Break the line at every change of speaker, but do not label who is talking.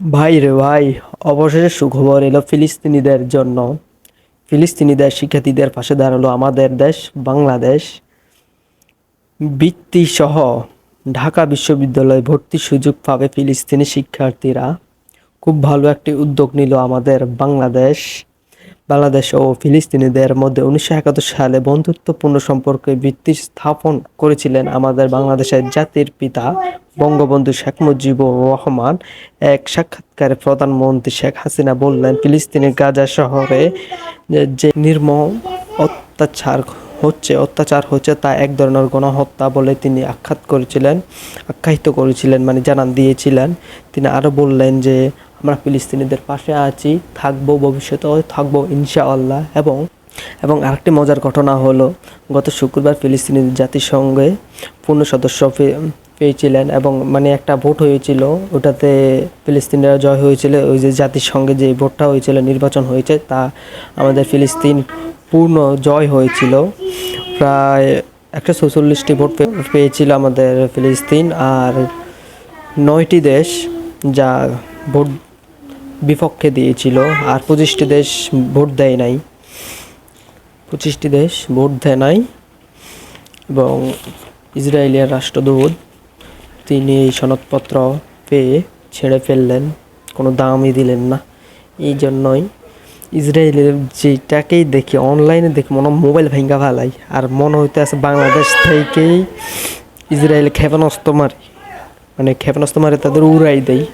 ভাই রে ভাই, অবশেষে সুখবর এলো ফিলিস্তিনিদের জন্য। ফিলিস্তিনিদের শিক্ষার্থীদের পাশে দাঁড়াল আমাদের দেশ, বাংলাদেশ। বৃত্তিসহ ঢাকা বিশ্ববিদ্যালয়ে ভর্তির সুযোগ পাবে ফিলিস্তিনি শিক্ষার্থীরা। খুব ভালো একটি উদ্যোগ নিল আমাদের বাংলাদেশ। বাংলাদেশ ও ফিলিস্তিনিদের মধ্যে উনিশশো একাত্তর সালে বন্ধুত্বপূর্ণ সম্পর্কে ভিত্তি স্থাপন করেছিলেন আমাদের বাংলাদেশের জাতির পিতা বঙ্গবন্ধু শেখ মুজিবুর রহমান। এক সাক্ষাৎকারে প্রধানমন্ত্রী শেখ হাসিনা বললেন ফিলিস্তিনের গাজা শহরে যে- নির্মম অত্যাচার হচ্ছে অত্যাচার হচ্ছে তা এক ধরনের গণহত্যা বলে তিনি আখ্যাত করেছিলেন, আখ্যায়িত করেছিলেন মানে জানান দিয়েছিলেন। তিনি আরও বললেন যে আমরা ফিলিস্তিনিদের পাশে আছি, থাকব ভবিষ্যতেও, থাকব ইনশাআল্লাহ। এবং এবং আরেকটি মজার ঘটনা হলো, গত শুক্রবার ফিলিস্তিনি জাতিসংঘে পূর্ণ সদস্য পেয়েছিলেন এবং মানে একটা ভোট হয়েছিল, ওটাতে ফিলিস্তিনিরা জয় হয়েছিল, ওই যে জাতিসংঘে যে ভোটটা হয়েছিল, নির্বাচন হয়েছে, তা আমাদের ফিলিস্তিন পূর্ণ জয় হয়েছিল। প্রায় একশো চৌচল্লিশটি ভোট পেয়েছিল আমাদের ফিলিস্তিন, আর নয়টি দেশ যা ভোট বিপক্ষে দিয়েছিল। আর পঁচিশটি দেশ ভোট দেয় নাই। পঁচিশটি দেশ ভোট দেয় নাই। এবং ইসরায়েলের রাষ্ট্রদূত, তিনি এই সনদপত্র পেয়ে ছেড়ে ফেললেন। কোনো দামই দিলেন না। এই জন্যই ইসরায়েলের যেটাকেই দেখি, অনলাইনে দেখি, মনে মোবাইল ভেঙ্গা ফেলাই। আর মনে হইতে আছে বাংলাদেশ থেকেই ইসরায়েল ক্ষেপণাস্ত্র মারে। মানে ক্ষেপণাস্ত্র মারে তাদের উড়াই দেয়